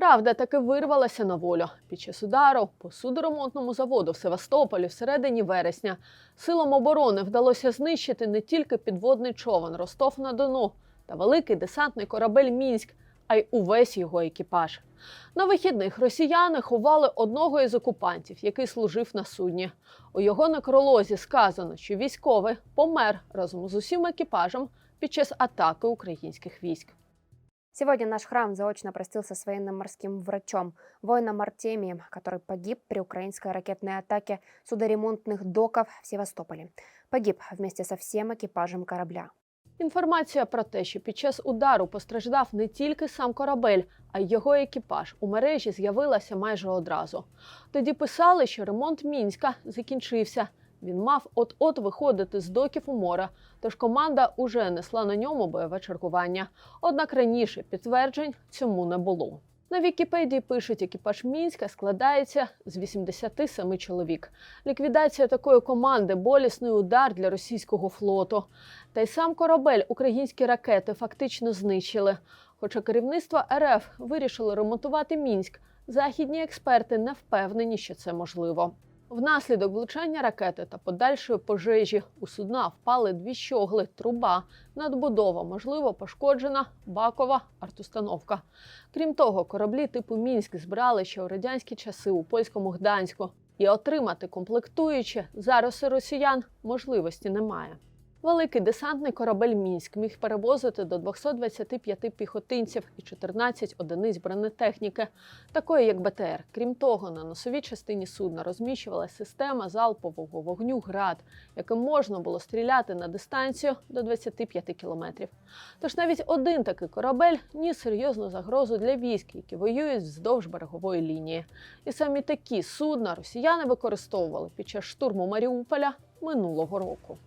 Правда, таки вирвалася на волю. Під час удару по судоремонтному заводу в Севастополі всередині вересня силам оборони вдалося знищити не тільки підводний човен Ростов-на-Дону та великий десантний корабель Мінськ, а й увесь його екіпаж. На вихідних росіяни ховали одного із окупантів, який служив на судні. У його некролозі сказано, що військовий помер разом з усім екіпажем під час атаки українських військ. Сегодня наш храм заочно простился с военным морским врачом, воином Артемием, который погиб при украинской ракетной атаке судоремонтных доков в Севастополе. Погиб вместе со всем экипажем корабля. Інформація про те, що під час удару постраждав не тільки сам корабель, а й його екіпаж у мережі з'явилася майже одразу. Тоді писали, що ремонт мінська закінчився. він мав от-от виходити з доків у море, тож команда уже несла на ньому бойове чергування. Однак раніше підтверджень цьому не було. На Вікіпедії пишуть, екіпаж мінська складається з 87 чоловік. Ліквідація такої команди болісний удар для російського флоту. Та й сам корабель українські ракети фактично знищили. Хоча керівництво РФ вирішило ремонтувати мінськ, західні експерти не впевнені, що це можливо. Внаслідок влучання ракети та подальшої пожежі у судна впали дві щогли, труба, надбудова, можливо, пошкоджена бакова артустановка. Крім того, кораблі типу Мінськ збирали ще у радянські часи у польському Гданську, і отримати комплектуючі зараз у росіян можливості немає. Великий десантний корабель Мінськ міг перевозити до 225 піхотинців і 14 одиниць бронетехніки, такої як БТР. Крім того, на носовій частині судна розміщувалася система залпового вогню ГРАД, яким можна було стріляти на дистанцію до 25 кілометрів. Тож навіть один такий корабель ніс серйозну загрозу для військ, які воюють вздовж берегової лінії. І самі такі судна росіяни використовували під час штурму Маріуполя минулого року.